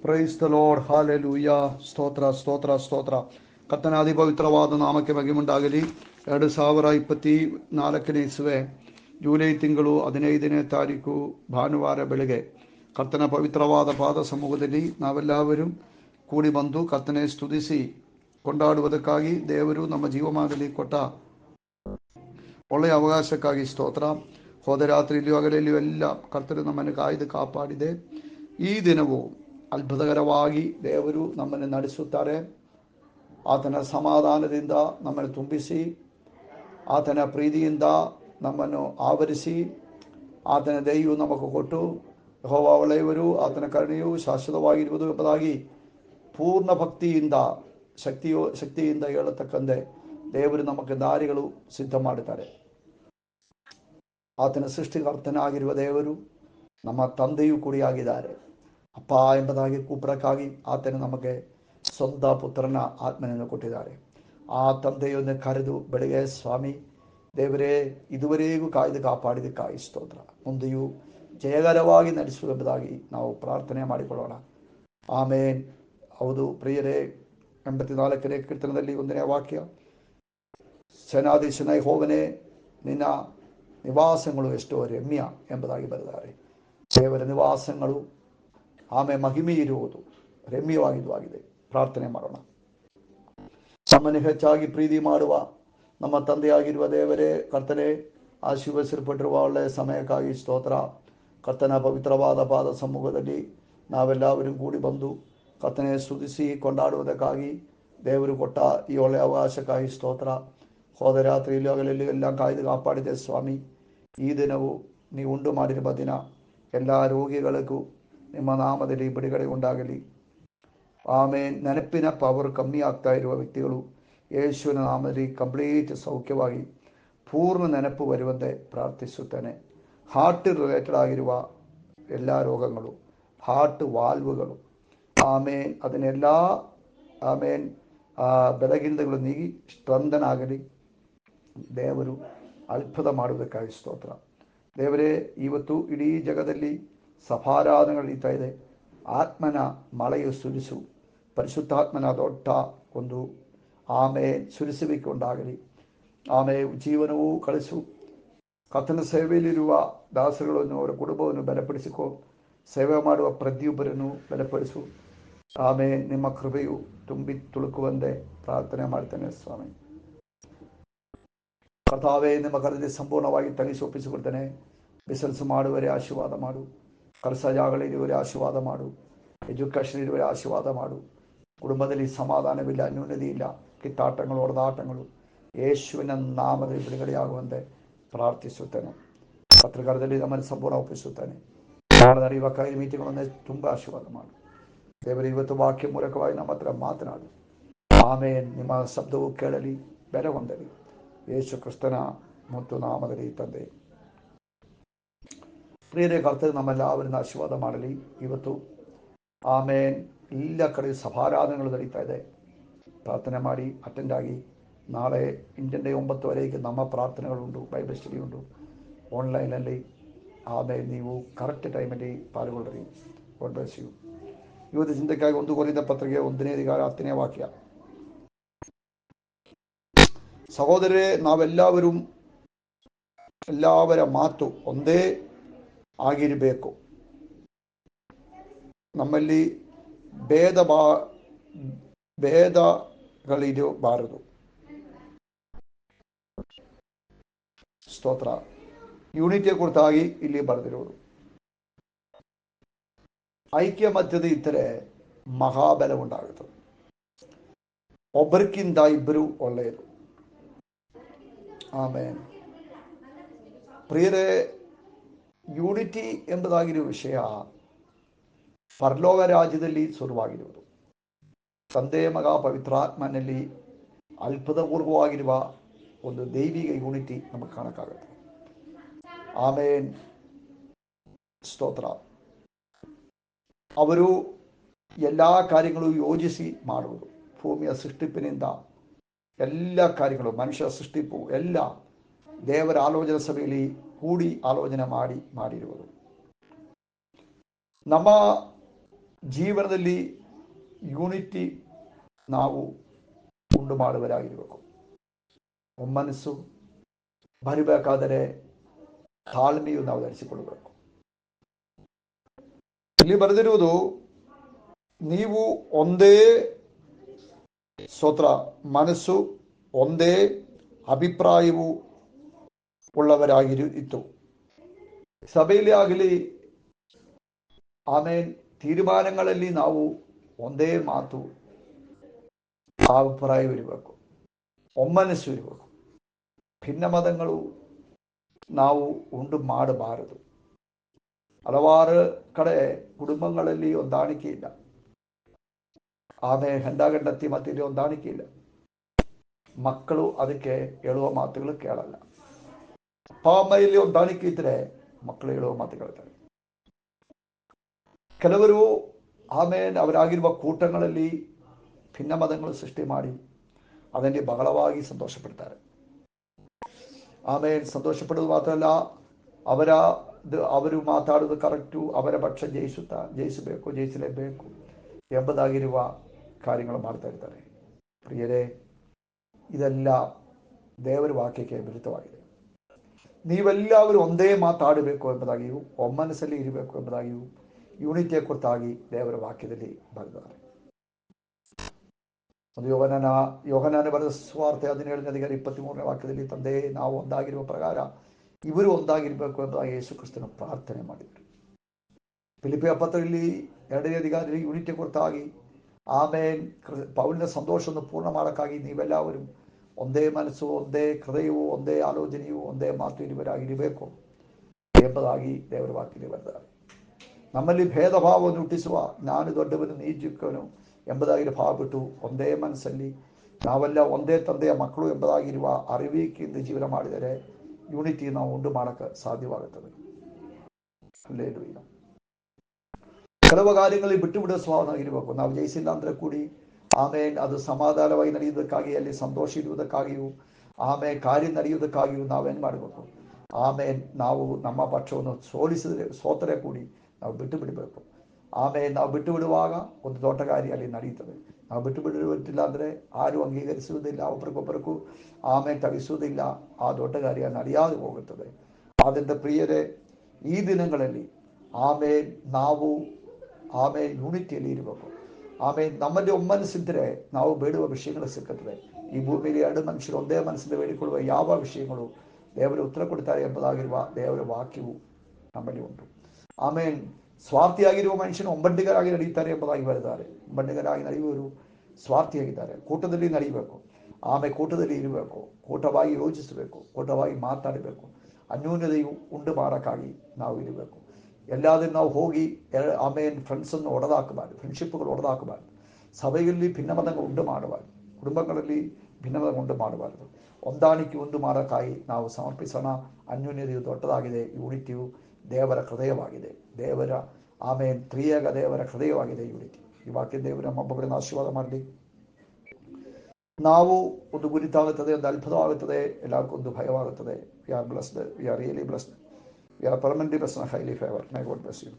Praise the lord hallelujah ಸ್ತೋತ್ರ ಸ್ತೋತ್ರ ಸ್ತೋತ್ರ ಕರ್ತನಾದಿ ಪವಿತ್ರವಾದ ನಾಮಕ್ಕೆ ಮಗಿಮುಂಟಾಗಲಿ ಎರಡು ಸಾವಿರ ಇಪ್ಪತ್ತಿ ನಾಲ್ಕನೇ ಇಸುವೆ ಜೂಲೈ ತಿಂಗಳು ಹದಿನೈದನೇ ತಾರೀಕು ಭಾನುವಾರ ಬೆಳಗ್ಗೆ ಕರ್ತನ ಪವಿತ್ರವಾದ ಪಾದ ಸಮ್ಮುಖದಲ್ಲಿ ನಾವೆಲ್ಲವರೂ ಕೂಡಿ ಬಂದು ಕರ್ತನೆ ಸ್ತುತಿಸಿ ಕೊಂಡಾಡುವುದಕ್ಕಾಗಿ ದೇವರು ನಮ್ಮ ಜೀವಮಾನದಲ್ಲಿ ಕೊಟ್ಟ ಒಳ್ಳೆಯ ಅವಕಾಶಕ್ಕಾಗಿ ಸ್ತೋತ್ರ ಹೋದ ರಾತ್ರಿಯಲ್ಲಿಯೂ ಹಗಲಲ್ಲಿಯೂ ಎಲ್ಲ ಕರ್ತರು ನಮ್ಮನ್ನು ಕಾಯ್ದು ಕಾಪಾಡಿದೆ ಈ ದಿನವು ಅದ್ಭುತಕರವಾಗಿ ದೇವರು ನಮ್ಮನ್ನು ನಡೆಸುತ್ತಾರೆ. ಆತನ ಸಮಾಧಾನದಿಂದ ನಮ್ಮನ್ನು ತುಂಬಿಸಿ, ಆತನ ಪ್ರೀತಿಯಿಂದ ನಮ್ಮನ್ನು ಆವರಿಸಿ, ಆತನ ದಯೆಯು ನಮಗೆ ಕೊಟ್ಟು ಯೆಹೋವ ಆತನ ಕರುಣೆಯು ಶಾಶ್ವತವಾಗಿರುವುದು ಎಂಬುದಾಗಿ ಪೂರ್ಣ ಭಕ್ತಿಯಿಂದ, ಶಕ್ತಿಯೋ, ಶಕ್ತಿಯಿಂದ ಹೇಳತಕ್ಕಂತೆ ದೇವರು ನಮಗೆ ದಾರಿಗಳು ಸಿದ್ಧ ಮಾಡುತ್ತಾರೆ ಆತನ ಸೃಷ್ಟಿಕರ್ತನಾಗಿರುವ ದೇವರು ನಮ್ಮ ತಂದೆಯೂ ಕೂಡಿಯಾಗಿದ್ದಾರೆ. ಅಪ್ಪ ಎಂಬುದಾಗಿ ಕೂಪರಕ್ಕಾಗಿ ಆತನು ನಮಗೆ ಸ್ವಂತ ಪುತ್ರನ ಆತ್ಮನನ್ನು ಕೊಟ್ಟಿದ್ದಾರೆ. ಆ ತಂದೆಯನ್ನು ಕರೆದು ಬೆಳಗ್ಗೆ, ಸ್ವಾಮಿ, ದೇವರೇ, ಇದುವರೆಗೂ ಕಾಯ್ದು ಕಾಪಾಡಿದಕ್ಕಾಗಿ ಸ್ತೋತ್ರ. ಮುಂದೆಯೂ ಜಯಕರವಾಗಿ ನಡೆಸುವುದೆಂಬುದಾಗಿ ನಾವು ಪ್ರಾರ್ಥನೆ ಮಾಡಿಕೊಳ್ಳೋಣ. ಆಮೇನ್. ಹೌದು, ಪ್ರಿಯರೇ, ಎಂಬತ್ನಾಲ್ಕನೇ ಕೀರ್ತನದಲ್ಲಿ ಒಂದನೇ ವಾಕ್ಯ, ಸೇನಾಧೀಶನ ಹೋವನೇ ನಿನ್ನ ನಿವಾಸಗಳು ಎಷ್ಟೋ ರಮ್ಯ ಎಂಬುದಾಗಿ ಬರೆದಾರೆ ದೇವರ ನಿವಾಸಗಳು ಆಮೆ ಮಹಿಮೆ ಇರುವುದು ರಮ್ಯವಾಗಿದ್ದು ಆಗಿದೆ ಪ್ರಾರ್ಥನೆ ಮಾಡೋಣ. ನಮ್ಮನ್ನು ಹೆಚ್ಚಾಗಿ ಪ್ರೀತಿ ಮಾಡುವ ನಮ್ಮ ತಂದೆಯಾಗಿರುವ ದೇವರೇ, ಕರ್ತನೆ, ಆಶೀರ್ವದಿಸಲ್ಪಟ್ಟಿರುವ ಒಳ್ಳೆಯ ಸಮಯಕ್ಕಾಗಿ ಸ್ತೋತ್ರ. ಕರ್ತನ ಪವಿತ್ರವಾದ ಪಾದ ಸಮ್ಮುಖದಲ್ಲಿ ನಾವೆಲ್ಲವರೂ ಕೂಡಿ ಬಂದು ಕರ್ತನೆ ಸ್ತುತಿಸಿ ಕೊಂಡಾಡುವುದಕ್ಕಾಗಿ ದೇವರು ಕೊಟ್ಟ ಈ ಒಳ್ಳೆಯ ಅವಕಾಶಕ್ಕಾಗಿ ಸ್ತೋತ್ರ. ಹೋದ ರಾತ್ರಿ ಇಲ್ಲಿ ಎಲ್ಲ ಕಾಯ್ದು ಕಾಪಾಡಿದೆ ಸ್ವಾಮಿ. ಈ ದಿನವು ನೀವು ಉಂಡು ಮಾಡಿರುವ ದಿನ. ಎಲ್ಲ ರೋಗಿಗಳಿಗೂ ನಿಮ್ಮ ನಾಮದಲ್ಲಿ ಬಿಡುಗಡೆ ಉಂಟಾಗಲಿ. ಆಮೇಲೆ ನೆನಪಿನ ಪವರ್ ಕಮ್ಮಿ ಆಗ್ತಾ ಇರುವ ವ್ಯಕ್ತಿಗಳು ಯೇಸುವಿನ ನಾಮದಲ್ಲಿ ಕಂಪ್ಲೀಟ್ ಸೌಖ್ಯವಾಗಿ ಪೂರ್ಣ ನೆನಪು ಬರುವಂತೆ ಪ್ರಾರ್ಥಿಸುತ್ತೇನೆ. ಹಾರ್ಟ್ ರಿಲೇಟೆಡ್ ಆಗಿರುವ ಎಲ್ಲ ರೋಗಗಳು ಹಾರ್ಟ್ ವಾಲ್ವ್ಗಳು ಆಮೇನ್. ಅದನ್ನೆಲ್ಲ, ಆಮೇನ್. ಆ ಬೆಳಗಿಂದಗಳು ನೀಗಿ ಸ್ಟ್ರಂದನ್ ಆಗಲಿ ದೇವರು ಅಲ್ಪದ ಮಾಡುವುದಕ್ಕಾಗಿ ಸ್ತೋತ್ರ. ದೇವರೇ, ಇವತ್ತು ಇಡೀ ಜಗದಲ್ಲಿ ಸಫಾರಾಧನೆ ನಡೀತಾ ಇದೆ. ಆತ್ಮನ ಮಳೆಯು ಸುರಿಸು, ಪರಿಶುದ್ಧಾತ್ಮನ ದೊಡ್ಡ ಒಂದು ಆಮೆ ಸುರಿಸುವಿಕೆ ಉಂಟಾಗಲಿ ಆಮೆ ಜೀವನವೂ ಕಳಿಸು. ಕಥನ ಸೇವೆಯಲ್ಲಿರುವ ದಾಸರುಗಳನ್ನು ಅವರ ಕುಟುಂಬವನ್ನು ಬಲಪಡಿಸಿಕೊ. ಸೇವೆ ಮಾಡುವ ಪ್ರತಿಯೊಬ್ಬರನ್ನು ಬಲಪಡಿಸು. ಆಮೆ ನಿಮ್ಮ ಕೃಪೆಯು ತುಂಬಿ ತುಳುಕುವಂತೆ ಪ್ರಾರ್ಥನೆ ಮಾಡ್ತೇನೆ ಸ್ವಾಮಿ. ಕಥಾವೇ ನಿಮ್ಮ ಕರೆದಿ ಸಂಪೂರ್ಣವಾಗಿ ತಣಿಸಿ ಒಪ್ಪಿಸಿಕೊಡ್ತೇನೆ ಬಿಸಲ್ಸು ಮಾಡುವರೆ ಆಶೀರ್ವಾದ ಮಾಡು. ಕೆಲಸ ಜಾಗಗಳಿರುವರೆ ಆಶೀರ್ವಾದ ಮಾಡು ಎಜುಕೇಷನ್ ಇರುವರೆ ಆಶೀರ್ವಾದ ಮಾಡು ಕುಟುಂಬದಲ್ಲಿ ಸಮಾಧಾನವಿಲ್ಲ ನ್ಯೂನದಿ ಇಲ್ಲ ಕಿತ್ತಾಟಗಳು ಹೊಡೆದಾಟಗಳು ಯೇಸುವಿನ ನಾಮದಲ್ಲಿ ಬಿಡುಗಡೆಯಾಗುವಂತೆ ಪ್ರಾರ್ಥಿಸುತ್ತೇನೆ ಪತ್ರಕಾರದಲ್ಲಿ ನಮ್ಮನ್ನು ಸಂಪೂರ್ಣ ಒಪ್ಪಿಸುತ್ತೇನೆ ನಾಳೆ ನಡೆಯುವ ಕೈ ಮೀಟಿಂಗ್ಗಳನ್ನೇ ತುಂಬ ಆಶೀರ್ವಾದ ಮಾಡು ದೇವರು ಇವತ್ತು ವಾಕ್ಯ ಮೂಲಕವಾಗಿ ನಮ್ಮ ಹತ್ರ ಮಾತನಾಡು ಆಮೇಲೆ ನಿಮ್ಮ ಶಬ್ದವು ಕೇಳಲಿ ಬೆಲೆ ಹೊಂದಲಿ ಯೇಸು ಕ್ರಿಸ್ತನ ಮತ್ತು ನಾಮದಲ್ಲಿ ತಂದೆ ಪ್ರಿಯರೇ ಕರ್ತವ್ಯ ನಮ್ಮೆಲ್ಲ ಅವರಿಂದ ಆಶೀರ್ವಾದ ಮಾಡಲಿ ಇವತ್ತು ಆಮೇಲೆ ಎಲ್ಲ ಕಡೆ ಸಭಾರಾಧನೆಗಳು ನಡೀತಾ ಇದೆ ಪ್ರಾರ್ಥನೆ ಮಾಡಿ ಅಟೆಂಡ್ ಆಗಿ ನಾಳೆ ಇಂಡಿಯನ್ ಡೇ ಒಂಬತ್ತುವರೆಗೆ ನಮ್ಮ ಪ್ರಾರ್ಥನೆಗಳುಂಟು ಬೈಬಲ್ ಸ್ಟಡಿ ಉಂಟು ಆನ್ಲೈನಲ್ಲಿ ಆಮೇಲೆ ನೀವು ಕರೆಕ್ಟ್ ಟೈಮಲ್ಲಿ ಪಾಲ್ಗೊಳ್ಳ್ರಿ ಗಾಡ್ ಬ್ಲೆಸ್ ಯು ಇವತ್ತು ಚಿಂತಕ್ಕಾಗಿ ಒಂದು ಕೊರಿದ ಪತ್ರಿಕೆ ಒಂದನೇ ಅಧಿಕಾರ ಹತ್ತನೇ ವಾಕ್ಯ ಸಹೋದರರೇ ನಾವೆಲ್ಲವರೂ ಎಲ್ಲವರ ಮಾತು ಒಂದೇ ಆಗಿರಬೇಕು. ನಮ್ಮಲ್ಲಿ ಭೇದ ಬಾ ಭೇದಗಳಿರಬಾರದು ಸ್ತೋತ್ರ. ಯೂನಿಟಿಯ ಕುರಿತಾಗಿ ಇಲ್ಲಿ ಬರೆದಿರುವುದು. ಐಕ್ಯ ಮಧ್ಯದ ಇದ್ದರೆ ಮಹಾಬಲ ಉಂಟಾಗುತ್ತದೆ. ಒಬ್ಬರಿಗಿಂತ ಇಬ್ಬರು ಒಳ್ಳೆಯದು. ಆಮೇಲೆ ಪ್ರಿಯರೇ ಯೂನಿಟಿ ಎಂಬುದಾಗಿರುವ ವಿಷಯ ಪರಲೋಕ ರಾಜ್ಯದಲ್ಲಿ ಶುರುವಾಗಿರುವುದು ತಂದೆ ಮಗ ಪವಿತ್ರಾತ್ಮನಲ್ಲಿ ಅಲ್ಪದಪೂರ್ವವಾಗಿರುವ ಒಂದು ದೈವಿಕ ಯೂನಿಟಿ ನಮಗೆ ಕಾಣಕ್ಕಾಗುತ್ತೆ ಆಮೇನ್ ಸ್ತೋತ್ರ ಅವರು ಎಲ್ಲ ಕಾರ್ಯಗಳು ಯೋಜಿಸಿ ಮಾಡುವುದು ಭೂಮಿಯ ಸೃಷ್ಟಿಪಿನಿಂದ ಎಲ್ಲ ಕಾರ್ಯಗಳು ಮನುಷ್ಯ ಸೃಷ್ಟಿಪು ಎಲ್ಲ ದೇವರ ಆಲೋಚನಾ ಸಭೆಯಲ್ಲಿ ಕೂಡಿ ಆಲೋಚನೆ ಮಾಡಿ ಮಾಡಿರುವುದು. ನಮ್ಮ ಜೀವನದಲ್ಲಿ ಯೂನಿಟಿ ನಾವು ಉಂಟು ಮಾಡುವರಾಗಿರಬೇಕು ಒಮ್ಮನಸ್ಸು ಬರಿಬೇಕಾದರೆ ತಾಳ್ಮೆಯು ನಾವು ಧರಿಸಿಕೊಳ್ಳಬೇಕು. ಇಲ್ಲಿ ಬರೆದಿರುವುದು, ನೀವು ಒಂದೇ ಸ್ತೋತ್ರ ಮನಸ್ಸು ಒಂದೇ ಅಭಿಪ್ರಾಯವು ಉಳ್ಳವರಾಗಿರು ಇತ್ತು ಸಭೆಯಲ್ಲಿ ಆಗಲಿ ಆಮೇಲೆ ತೀರ್ಮಾನಗಳಲ್ಲಿ ನಾವು ಒಂದೇ ಮಾತು ಅಭಿಪ್ರಾಯವಿರಬೇಕು ಒಮ್ಮನಸ್ಸು ಇರಬೇಕು ಭಿನ್ನ ಮತಗಳು ನಾವು ಉಂಟು ಮಾಡಬಾರದು ಹಲವಾರು ಕಡೆ ಕುಟುಂಬಗಳಲ್ಲಿ ಹೊಂದಾಣಿಕೆ ಇಲ್ಲ ಆಮೇಲೆ ಗಂಡ ಗಂಡತಿ ಮತ್ತಿಲ್ಲಿ ಹೊಂದಾಣಿಕೆ ಇಲ್ಲ ಮಕ್ಕಳು ಅದಕ್ಕೆ ಹೇಳುವ ಮಾತುಗಳು ಕೇಳಲ್ಲ ಅಪ್ಪ ಅಮ್ಮ ಇಲ್ಲಿ ಹೊಂದಾಣಿಕೆ ಇದ್ರೆ ಮಕ್ಕಳು ಹೇಳುವ ಮಾತು ಕೇಳ್ತಾರೆ ಕೆಲವರು ಆಮೇಲೆ ಅವರಾಗಿರುವ ಕೂಟಗಳಲ್ಲಿ ಭಿನ್ನ ಮತಗಳು ಸೃಷ್ಟಿ ಮಾಡಿ ಅದರಲ್ಲಿ ಬಹಳವಾಗಿ ಸಂತೋಷ ಪಡ್ತಾರೆ ಆಮೇಲೆ ಸಂತೋಷ ಪಡೋದು ಮಾತ್ರ ಅಲ್ಲ ಅವರ ದ- ಅವರು ಮಾತಾಡೋದು ಕರೆಕ್ಟು ಅವರ ಪಕ್ಷ ಜಯಿಸುತ್ತಾ ಜಯಿಸಬೇಕು ಜಯಿಸಲೇಬೇಕು ಎಂಬುದಾಗಿರುವ ಕಾರ್ಯಗಳು ಮಾಡ್ತಾ ಇರ್ತಾರೆ ಪ್ರಿಯರೇ ಇದೆಲ್ಲ ದೇವರ ವಾಕ್ಯಕ್ಕೆ ವಿರುದ್ಧವಾಗಿದೆ ನೀವೆಲ್ಲವರು ಒಂದೇ ಮಾತಾಡಬೇಕು ಎಂಬುದಾಗಿಯೂ ಒಮ್ಮನಸ್ಸಲ್ಲಿ ಇರಬೇಕು ಎಂಬುದಾಗಿಯೂ ಯೂನಿಟಿಯ ಕುರಿತಾಗಿ ದೇವರ ವಾಕ್ಯದಲ್ಲಿ ಬರೆದಿದ್ದಾರೆ ಅದು ಯೋಗನನ ಯೋಗನನ ಬರೆದ ಸ್ವಾರ್ಥ ಹದಿನೇಳನೇ ಅಧಿಕಾರ ಇಪ್ಪತ್ತ್ಮೂರನೇ ವಾಕ್ಯದಲ್ಲಿ ತಂದೆ ನಾವು ಒಂದಾಗಿರುವ ಪ್ರಕಾರ ಇವರು ಒಂದಾಗಿರಬೇಕು ಎಂಬುದಾಗಿ ಯೇಸು ಕ್ರಿಸ್ತನ ಪ್ರಾರ್ಥನೆ ಮಾಡಿದರು ಫಿಲಿಪಿಯ ಪತ್ರದಲ್ಲಿ ಎರಡನೇ ಅಧಿಕಾರಿ ಯೂನಿಟಿ ಕುರಿತಾಗಿ ಆಮೇಲೆ ಕ್ರಿ- ಪೌಲಿನ ಸಂತೋಷವನ್ನು ಪೂರ್ಣ ಮಾಡೋಕ್ಕಾಗಿ ನೀವೆಲ್ಲವರು ಒಂದೇ ಮನಸ್ಸು ಒಂದೇ ಹೃದಯವು ಒಂದೇ ಆಲೋಚನೆಯು ಒಂದೇ ಮಾತು ಇರುವರಾಗಿರಬೇಕು ಎಂಬುದಾಗಿ ದೇವರ ವಾಕ್ಯದಲ್ಲಿ ಬರೆದಾರೆ ನಮ್ಮಲ್ಲಿ ಭೇದ ಭಾವವನ್ನು ಹುಟ್ಟಿಸುವ ನಾನು ದೊಡ್ಡವನು ನೀ ಚಿಕ್ಕವನು ಎಂಬುದಾಗಿ ಭಾವ ಬಿಟ್ಟು ಒಂದೇ ಮನಸ್ಸಲ್ಲಿ ನಾವೆಲ್ಲ ಒಂದೇ ತಂದೆಯ ಮಕ್ಕಳು ಎಂಬುದಾಗಿರುವ ಅರಿವಿಕೆಯಿಂದ ಜೀವನ ಮಾಡಿದರೆ ಯೂನಿಟಿ ನಾವು ಉಂಟು ಮಾಡೋಕ್ಕೆ ಸಾಧ್ಯವಾಗುತ್ತದೆ ಅಲ್ಲೇಲೂಯ್ಯ. ಕೆಲವು ಕಾರ್ಯಗಳಲ್ಲಿ ಬಿಟ್ಟು ಬಿಡುವ ಸ್ವಭಾವನಾಗಿರಬೇಕು ನಾವು ಜಯಿಸಿಲ್ಲ ಅಂದ್ರೆ ಕೂಡಿ ಆಮೇಲೆ ಅದು ಸಮಾಧಾನವಾಗಿ ನಡೆಯುವುದಕ್ಕಾಗಿ, ಅಲ್ಲಿ ಸಂತೋಷ ಇರುವುದಕ್ಕಾಗಿಯೂ ಆಮೇಲೆ ಕಾರ್ಯ ನಡೆಯುವುದಕ್ಕಾಗಿಯೂ ನಾವೇನು ಮಾಡಬೇಕು? ಆಮೇಲೆ ನಾವು ನಮ್ಮ ಪಕ್ಷವನ್ನು ಸೋಲಿಸಿದ್ರೆ, ಸೋತರೆ ಕೂಡಿ ನಾವು ಬಿಟ್ಟು ಬಿಡಬೇಕು. ಆಮೇಲೆ ನಾವು ಬಿಟ್ಟು ಬಿಡುವಾಗ ಒಂದು ದೊಡ್ಡ ಅಲ್ಲಿ ನಡೆಯುತ್ತದೆ ನಾವು ಬಿಟ್ಟು ಬಿಡುತ್ತಿಲ್ಲ ಅಂದರೆ ಆರು ಅಂಗೀಕರಿಸುವುದಿಲ್ಲ ಒಬ್ಬರಿಗೊಬ್ಬರಿಗೂ ಆಮೇಲೆ ತಗಿಸುವುದಿಲ್ಲ ಆ ದೊಡ್ಡ ನಡೆಯಾതെ ಹೋಗುತ್ತದೆ. ಆದ್ದರಿಂದ ಪ್ರಿಯರೇ, ಈ ದಿನಗಳಲ್ಲಿ ಆಮೇಲೆ ನಾವು ಆಮೇಲೆ ಯೂನಿಟಿಯಲ್ಲಿ ಇರಬೇಕು. ಆಮೇಲೆ ನಮ್ಮಲ್ಲಿ ಒಮ್ಮನಸ್ಸಿದ್ರೆ ನಾವು ಬೇಡುವ ವಿಷಯಗಳು ಸಿಕ್ಕುತ್ತದೆ ಈ ಭೂಮಿಯಲ್ಲಿ ಎರಡು ಮನುಷ್ಯರು ಒಂದೇ ಮನಸ್ಸಿಂದ ಬೇಡಿಕೊಳ್ಳುವ ಯಾವ ವಿಷಯಗಳು ದೇವರು ಉತ್ತರ ಕೊಡ್ತಾರೆ ಎಂಬುದಾಗಿರುವ ದೇವರ ವಾಕ್ಯವು ನಮ್ಮಲ್ಲಿ ಉಂಟು. ಆಮೇಲೆ ಸ್ವಾರ್ಥಿಯಾಗಿರುವ ಮನುಷ್ಯನು ಒಂಬಂಡಿಗರಾಗಿ ನಡೆಯುತ್ತಾರೆ ಎಂಬುದಾಗಿ ಬರೆದಿದ್ದಾರೆ. ಒಂಬಂಡಿಗರಾಗಿ ನಡೆಯುವರು ಸ್ವಾರ್ಥಿಯಾಗಿದ್ದಾರೆ. ಕೂಟದಲ್ಲಿ ನಡೆಯಬೇಕು. ಆಮೇಲೆ ಕೂಟದಲ್ಲಿ ಇರಬೇಕು. ಕೂಟವಾಗಿ ಯೋಚಿಸಬೇಕು. ಕೂಟವಾಗಿ ಮಾತಾಡಬೇಕು. ಅನ್ಯೋನ್ಯತೆಯು ಉಂಟು ಮಾಡೋಕ್ಕಾಗಿ ನಾವು ಇರಬೇಕು. ಎಲ್ಲಾದರೂ ನಾವು ಹೋಗಿ ಎರ- ಆಮೇಲೆ ಫ್ರೆಂಡ್ಸನ್ನು ಹೊಡೆದಾಕಬಾರ್ದು ಫ್ರೆಂಡ್ಶಿಪ್ಗಳು ಹೊಡೆದಾಕಬಾರ್ದು ಸಭೆಯಲ್ಲಿ ಭಿನ್ನಮತಗಳು ಉಂಟು ಮಾಡಬಾರ್ದು ಕುಟುಂಬಗಳಲ್ಲಿ ಭಿನ್ನಮತ ಉಂಟು ಮಾಡಬಾರ್ದು ಹೊಂದಾಣಿಕೆ ಉಂಟು ಮಾಡೋಕ್ಕಾಗಿ ನಾವು ಸಮರ್ಪಿಸೋಣ ಅನ್ಯೋನ್ಯತೆಯು ದೊಡ್ಡದಾಗಿದೆ ಯೂನಿಟಿಯು ದೇವರ ಹೃದಯವಾಗಿದೆ ದೇವರ ಆಮೇಲೆ ತ್ರಿಯಾಗ ದೇವರ ಹೃದಯವಾಗಿದೆ ಯೂನಿಟಿ ಈ ವಾಕ್ಯ ದೇವರು ನಮ್ಮೊಬ್ಬರನ್ನು ಆಶೀರ್ವಾದ ಮಾಡಲಿ ನಾವು ಒಂದು ಗುರಿತಾಗುತ್ತದೆ ಒಂದು ಅದ್ಭುತವಾಗುತ್ತದೆ ಎಲ್ಲರಿಗೂ ಒಂದು ಭಯವಾಗುತ್ತದೆ we are blessed we are really blessed We are permanently blessed and highly favored. May God bless you.